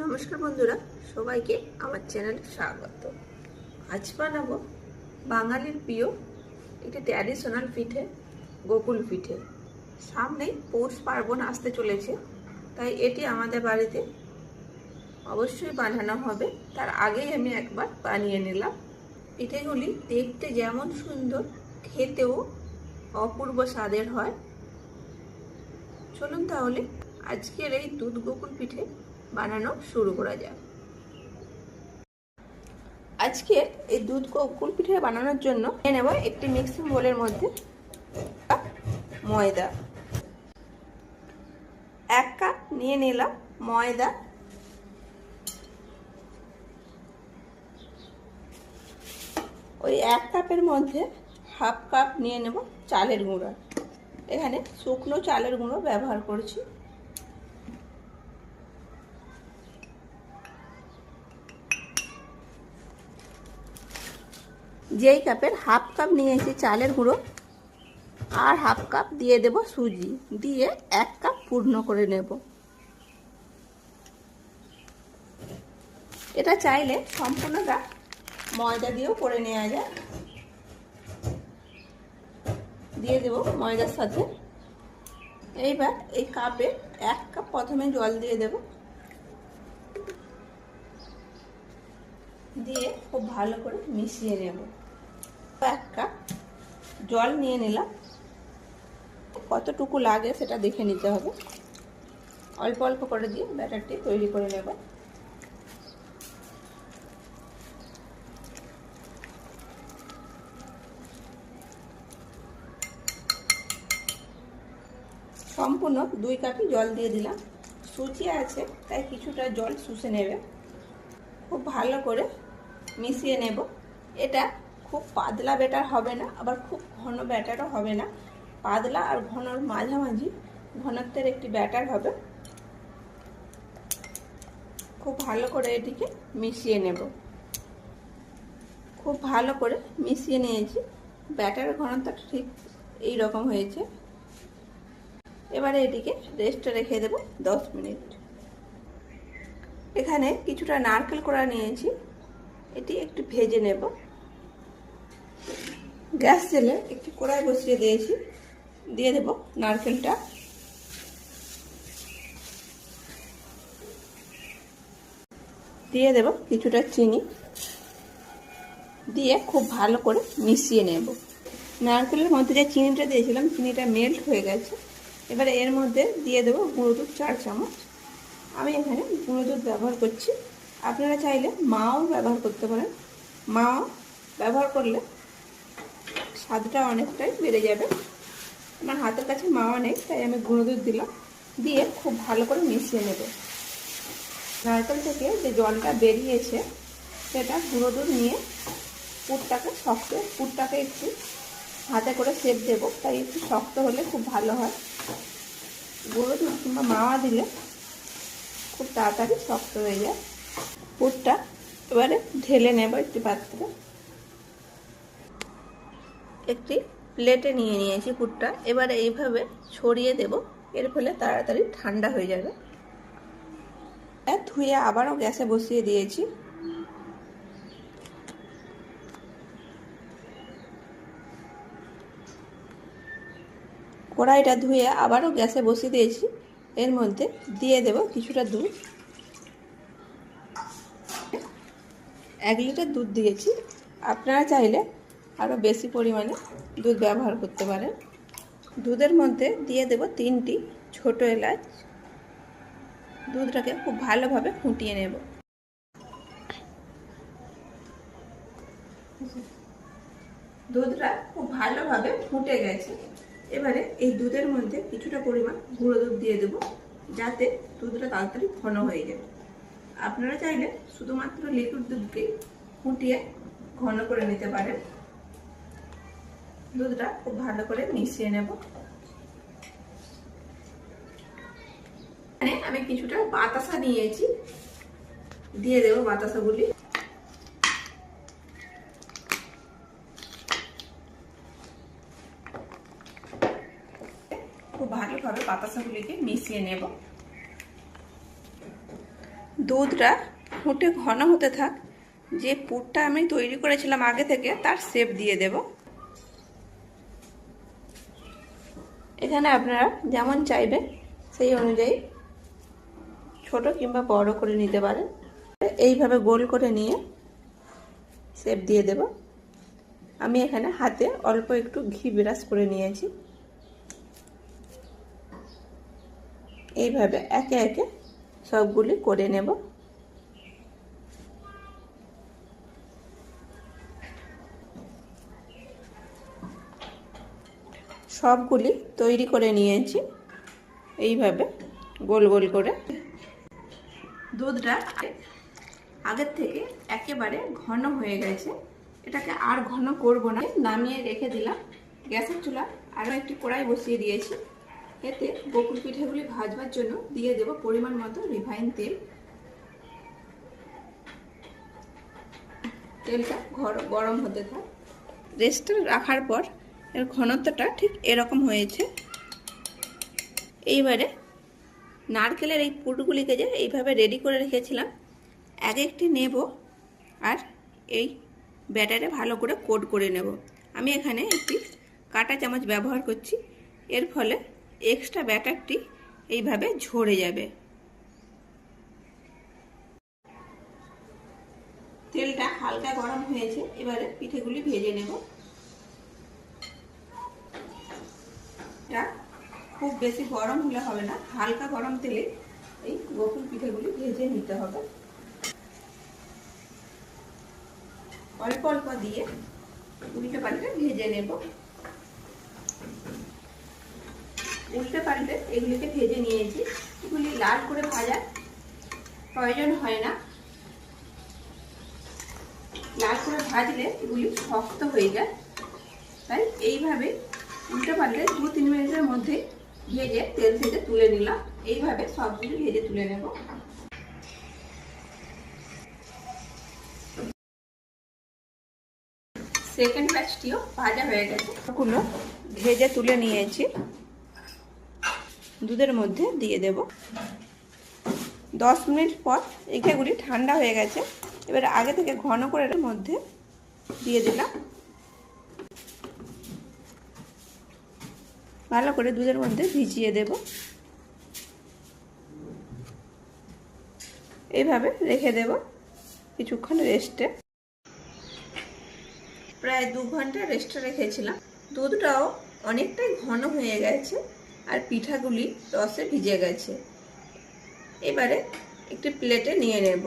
নমস্কার বন্ধুরা, সবাইকে আমার চ্যানেলে স্বাগত। আজ বানাবো বাঙালির প্রিয় একটি ট্র্যাডিশনাল পিঠে, গোকুল পিঠে। সামনেই পৌষ পার্বণ আসতে চলেছে, তাই এটি আমাদের বাড়িতে অবশ্যই বানানো হবে। তার আগেই আমি একবার বানিয়ে নিলাম। পিঠেগুলি দেখতে যেমন সুন্দর, খেতেও অপূর্ব স্বাদের হয়। চলুন তাহলে আজকের এই দুধ গোকুল পিঠে বানানো শুরু করা যাক। আজকে এই দুধ গোকুল পিঠে বানানোর জন্য নিয়ে নেব একটি মিক্সিং বোলের মধ্যে ময়দা। এক কাপ নিয়ে নিলাম ময়দা। ওই এক কাপের মধ্যে হাফ কাপ নিয়ে নেব চালের গুঁড়া। এখানে শুকনো চালের গুঁড়ো ব্যবহার করছি। যেই কাপের হাফ কাপ নিয়েছি চালের গুঁড়ো, আর হাফ কাপ দিয়ে দেব সুজি। দিয়ে এক কাপ পূর্ণ করে নেব। এটা চাইলে সম্পূর্ণটা ময়দা দিয়েও করে নেওয়া যায়। দিয়ে দেব ময়দার সাথে। এইবার এই কাপে এক কাপ প্রথমে জল দিয়ে দেব। দিয়ে খুব ভালো করে মিশিয়ে নেব। এক কাপ জল নিয়ে নিলাম। কতটুকু লাগে সেটা দেখে নিতে হবে। অল্প অল্প করে দিয়ে ব্যাটারটি তৈরি করে নেব। সম্পূর্ণ দুই কাপি জল দিয়ে দিলাম। সুচি আছে, তাই কিছুটা জল শুষে নেবে। খুব ভালো করে মিশিয়ে নেব। এটা খুব পাতলা ব্যাটার হবে না, আবার খুব ঘন ব্যাটারও হবে না। পাতলা আর ঘনর মাঝামাঝি ঘনত্বের একটি ব্যাটার হবে। খুব ভালো করে এটিকে মিশিয়ে নেব। খুব ভালো করে মিশিয়ে নিয়েছি। ব্যাটারের ঘনত্বটা ঠিক এই রকম হয়েছে। এবারে এটিকে রেস্টে রেখে দেব দশ মিনিট। এখানে কিছুটা নারকেল করা নিয়েছি। এটি একটু ভেজে নেব। গ্যাস জেলে একটি কড়াই বসিয়ে দিয়েছি। দিয়ে দেব নারকেলটা। দিয়ে দেব কিছুটা চিনি। দিয়ে খুব ভালো করে মিশিয়ে নেব। নারকেলের মধ্যে যে চিনিটা দিয়েছিলাম, চিনিটা মেল্ট হয়ে গেছে। এবারে এর মধ্যে দিয়ে দেবো গুঁড়ো দুধ চার চামচ। আমি এখানে গুঁড়ো দুধ ব্যবহার করছি। আপনারা চাইলে মাও ব্যবহার করতে পারেন। মা ব্যবহার করলে স্বাদটা অনেকটাই বেড়ে যাবে। আমার হাতের কাছে মাওয়া নেই, তাই আমি গুঁড়ো দুধ দিলাম। দিয়ে খুব ভালো করে মিশিয়ে নেব। নারকেল থেকে যে জলটা বেরিয়েছে, সেটা গুঁড়ো দুধ নিয়ে পুরটাকে শক্ত, পুরটাকে একটু হাতে করে সেপ দেবো, তাই একটু শক্ত হলে খুব ভালো হয়। গুঁড়ো দুধ কিংবা মাওয়া দিলে খুব তাড়াতাড়ি শক্ত হয়ে যায়। পুরটা এবারে ঢেলে নেব একটি পাত্রে। একটি প্লেটে নিয়ে নিয়েছি পুরটা। এবারে এইভাবে ছড়িয়ে দেব। এর ফলে তাড়াতাড়ি ঠান্ডা হয়ে যাবে। ধুয়ে আবারও গ্যাসে বসিয়ে দিয়েছি। কড়াইটা ধুয়ে আবারও গ্যাসে বসিয়ে দিয়েছি। এর মধ্যে দিয়ে দেব কিছুটা দুধ। এক লিটার দুধ দিয়েছি। আপনারা চাইলে আরও বেশি পরিমাণে দুধ ব্যবহার করতে পারেন। দুধের মধ্যে দিয়ে দেব তিনটি ছোট এলাচ। দুধটাকে খুব ভালোভাবে ফুটিয়ে নেব। দুধটা খুব ভালোভাবে ফুটে গেছে। এবারে এই দুধের মধ্যে কিছুটা পরিমাণ গুঁড়ো দুধ দিয়ে দেবো, যাতে দুধটা তাড়াতাড়ি ঘন হয়ে যাবে আপনারা চাইলে শুধুমাত্র লিকুইড দুধকে ফুটিয়ে ঘন করে নিতে পারেন। দুধটা খুব ভালো করে মিশিয়ে নেব। এখানে আমি কিছুটা বাতাসা নিয়েছি। দিয়ে দেবো বাতাসাগুলি। খুব ভালোভাবে বাতাসাগুলিকে মিশিয়ে নেব। দুধটা ফুটে ঘন হতে থাক। যে পুরটা আমি তৈরি করেছিলাম আগে থেকে, তার শেপ দিয়ে দেব। এখানে আপনারা যেমন চাইবেন সেই অনুযায়ী ছোট কিংবা বড় করে নিতে পারেন। এইভাবে গোল করে নিয়ে শেপ দিয়ে দেব। আমি এখানে হাতে অল্প একটু ঘি বিরাজ করে নিয়েছি। এইভাবে একে একে সবগুলি করে নেব। সবগুলি তৈরি করে নিয়েছি। এইভাবে গোল গোল করে। দুধটা আগের থেকে একেবারে ঘন হয়ে গেছে। এটাকে আর ঘন করব না। নামিয়ে রেখে দিলাম। গ্যাসের চুলা আরও একটি কড়াই বসিয়ে দিয়েছি। এতে বকুল পিঠেগুলি ভাজবার জন্য দিয়ে দেব পরিমাণ মতো রিফাইন তেল। তেলটা গরম হতে থাক। রেস্টে রাখার পর এর ঘনত্বটা ঠিক এরকম হয়েছে। এইবারে নারকেলের এই পুরগুলিকে যে এইভাবে রেডি করে রেখেছিলাম, এক একটি নেব আর এই ব্যাটারে ভালো করে কোট করে নেব। আমি এখানে একটি কাটা চামচ ব্যবহার করছি, এর ফলে এক্সট্রা ব্যাটারটি এইভাবে ঝরে যাবে। তেলটা হালকা গরম হয়েছে, এবারে পিঠেগুলি ভেজে নেব এটা খুব বেশি গরম হলে হবে না। হালকা গরম তেলে এই গোকুল পিঠেগুলি ভেজে নিতে হবে। অল্প অল্প দিয়ে উল্টে পাল্টে ভেজে নেব। উল্টে পাল্টে এগুলিকে ভেজে নিয়েছি। এগুলি লাল করে ভাজার প্রয়োজন হয় না। লাল করে ভাজলে এগুলি শক্ত হয়ে যায়। তাই এইভাবে উল্টে পাল্টে দু তিন মিনিটের মধ্যে ভেজে তেল থেকে তুলে নিলাম। এইভাবে সবগুলি ভেজে তুলে নেব। সেকেন্ড ব্যাচটিও ভাজা হয়ে গেছে। ওগুলো ভেজে তুলে নিয়েছি। দুধের মধ্যে দিয়ে দেব। দশ মিনিট পর এগুলি ঠান্ডা হয়ে গেছে। এবার আগে থেকে ঘন করে মধ্যে দিয়ে দিলাম। ভালো করে দুধের মধ্যে ভিজিয়ে দেব। এইভাবে রেখে দেব কিছুক্ষণ রেস্টে। প্রায় দু ঘণ্টা রেস্টে রেখেছিলাম। দুধটাও অনেকটাই ঘন হয়ে গেছে আর পিঠাগুলি রসে ভিজে গেছে। এবারে একটি প্লেটে নিয়ে নেব।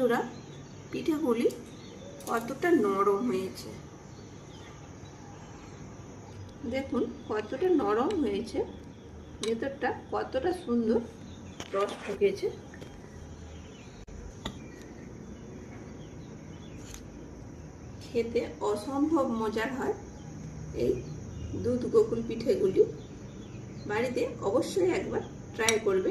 বন্ধুরা পিঠাগুলি কতটা নরম হয়েছে। দেখুন, কতটা নরম হয়েছে। ভেতরটা কতটা সুন্দর রস ঢুকেছে। খেতে অসম্ভব মজার হয় এই দুধ গোকুল পিঠেগুলি। বাড়িতে অবশ্যই একবার ট্রাই করবে।